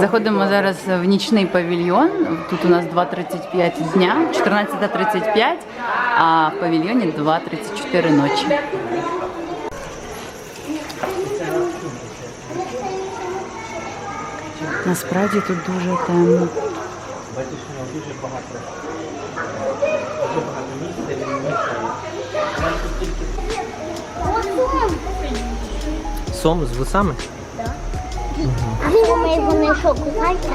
Заходимо зараз в нічний павільйон. Тут у нас 2.35 дня, 14.35, а в павільйоні 2.34 ночі. Насправді тут дуже темно. Бачиш, нього дуже багато. Дуже багато місця, він мішає. Сом з вусами? Думаю, вони що, купаються?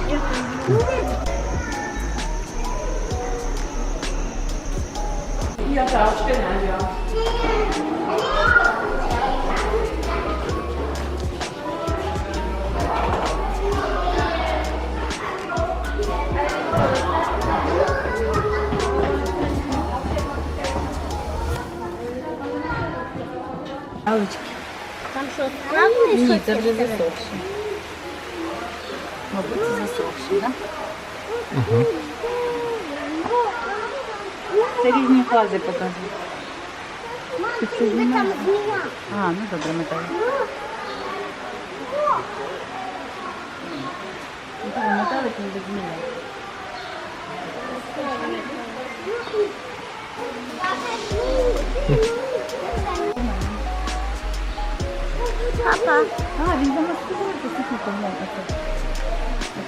Галочки. Там що, справді Ні, це вже засохше. Мабуть, це засохше, так? Це різні фази показують. Це змія. А, ну добре, металь. Металик не без. Папа, А, він замаскував, послухай, поглянь,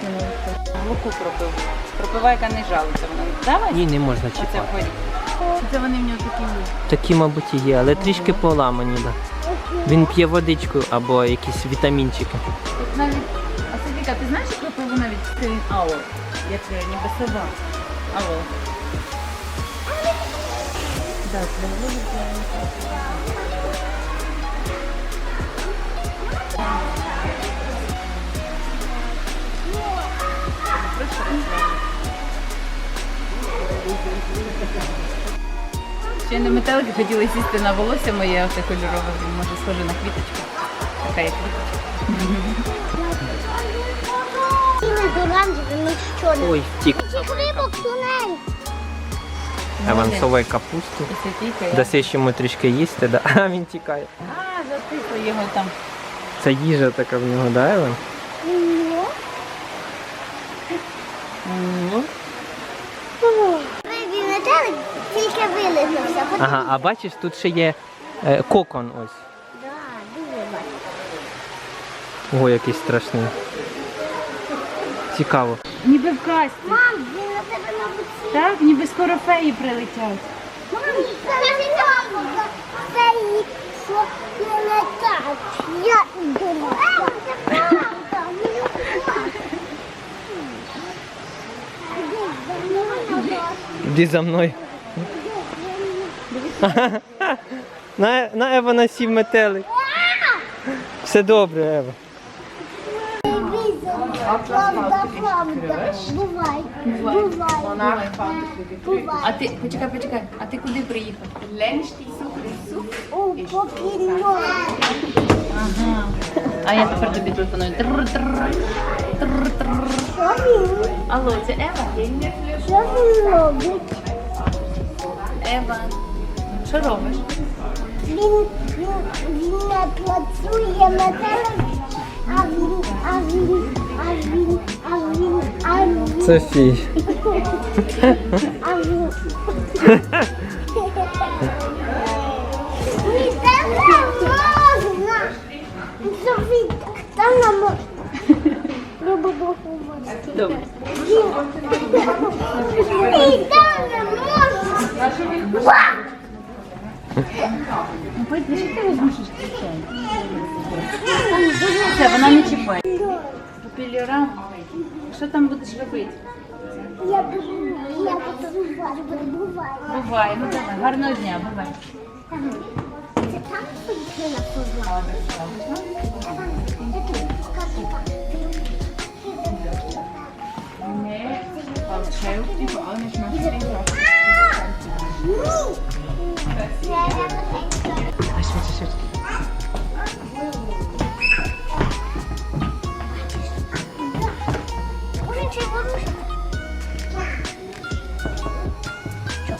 не оце. Пропив. Пропива, яка не жалиться. Вона давай. Ні, не можна Оце чіпати. вгорі. Це вони в нього такі є? Такі, мабуть, і є, але трішки поламані. Да. Він п'є водичку або якісь вітамінчики. Тут навіть, а Софіка, ти знаєш, що пропив навіть скрин аул? Як це, ніби сова. Для вигляду. Ще на метелики хотіли сісти на волосся моє, кольорове, може схоже на квіточку. Така як квіточка. Ой. Цих рибок тунель. Авансової капусти. Даси йому трішки їсти, да? а він тікає. А, затихло його там. Це їжа така в нього, да, Еван? Метелик тільки вилизався. Ага, а бачиш, тут ще є е, кокон ось. Да, дуже бачу. Ого, який страшний. Цікаво. Ніби в касті. Мам, він на тебе, мабуть, Так, ніби скоро феї прилетять. Маму, це їх, що не летать. Я іду. Це правда. Іди за мною. На, на Ева насів метелик. Все добре, Ева. Бувай. Бувай. А ти, почекай, почекай, а ти куди приїхав? Ленштій суп. У покіно. Ага. А я тепер тобі телефоную. Трр-трр. Трр-трр. Що він? Алло, це Ева? Що він робить? Ева. Що робиш? Він, він, він не працює на телевізорі, а він, а він, а він, а він, а він, Софій. а він. Ні, там не можна. Софі, там не можна. Добре. Ні, там не можна. Пойди, що ти розмішиш Це вона не чіпає. Попілярам. Що там будеш робити? Я буду, я буду, буває. Бувай, ну давай. Гарного дня, бувай. Це там судина позла. Чаю, але не шмаш. Швидше, швидше.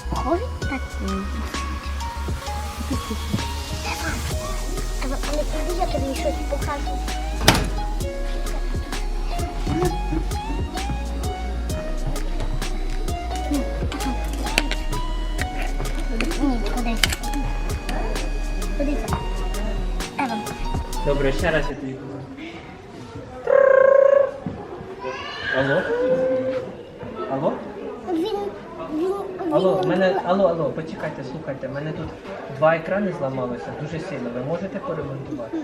Похожий так? Але коли я тобі щось Добре, ще раз я тобі кажу. Алло? Алло? Він, він, Алло, мене. Алло, алло, почекайте, слухайте, мене тут два екрани зламалося дуже сильно. Ви можете поремонтувати?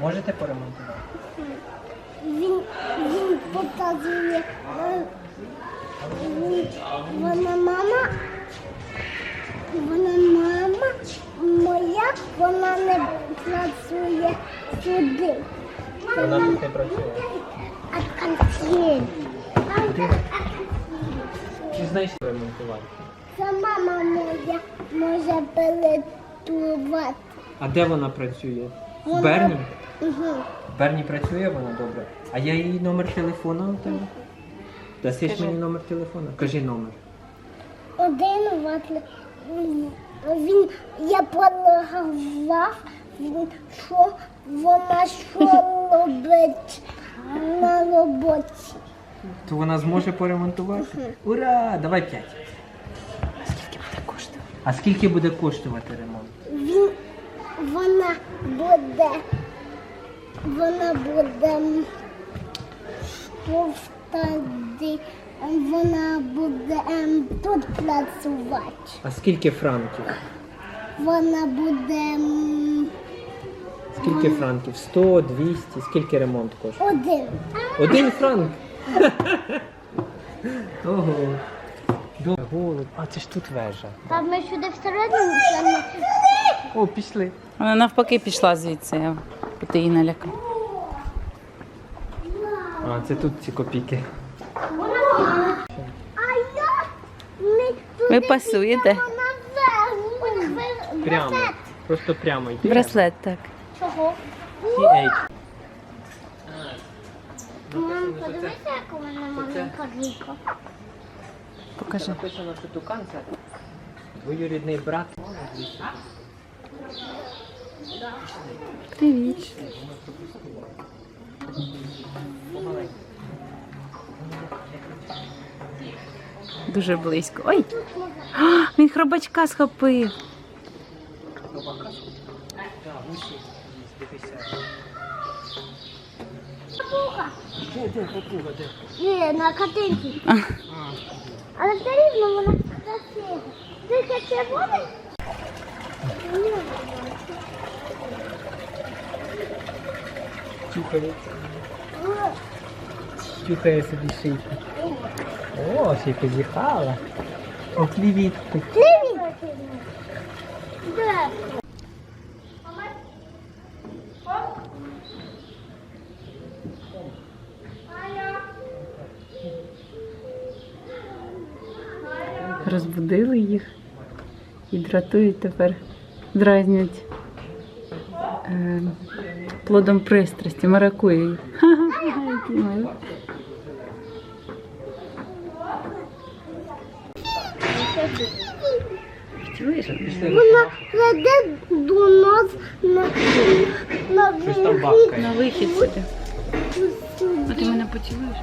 Можете поремонтувати? Він, він показує. е, він- Вона мама. Вона мама моя, вона не працює сюди. Вона тут не працює. А консьєрж. Ти знаєш ремонтувати? Це мама моя може перетувати. А де вона працює? В Вона- Берні? Угу. В Берні працює вона добре. А я її номер телефона у тебе? Дасиш мені номер телефона? Кажи номер. Один ватлик. Він я він що вона що робить на роботі. То вона зможе поремонтувати? Ура! Давай п'ять. Скільки буде коштувати? А скільки буде коштувати ремонт? Він вона буде. Вона буде що тоді вона буде ем, тут працювати. А скільки франків? Вона буде ем, Скільки франків? 100, 200, скільки ремонт коштує? один. Один франк. Ого. Добре. Голуб. А це ж тут вежа. Та ми сюди всередину пішли. О, пішли. Вона навпаки пішла звідси, бо ти її налякав. А, це тут ці копійки. А я ми туди Ви пасуєте? підемо. Прямо. Просто прямо йти. Браслет так. Чого? CH. Мам, подивися, як у мене маленька ріка. Покажи. Написано, що тукан це двоюрідний брат. Привіт. Дуже близько. Ой! А, він хробачка схопив. Де, де, попуга, де? Ні, на картинці. А. Але все рівно вона красива. Тільки червоний? Ні. Тюхає. Тюхає собі шийку. О, ще позіхала. О, привіт. Привіт. Розбудили їх і дратують тепер, дразнять е, плодом пристрасті, маракує їх. Вона веде до нас на, на вихід. На вихід сюди. А ти мене поцілуєш?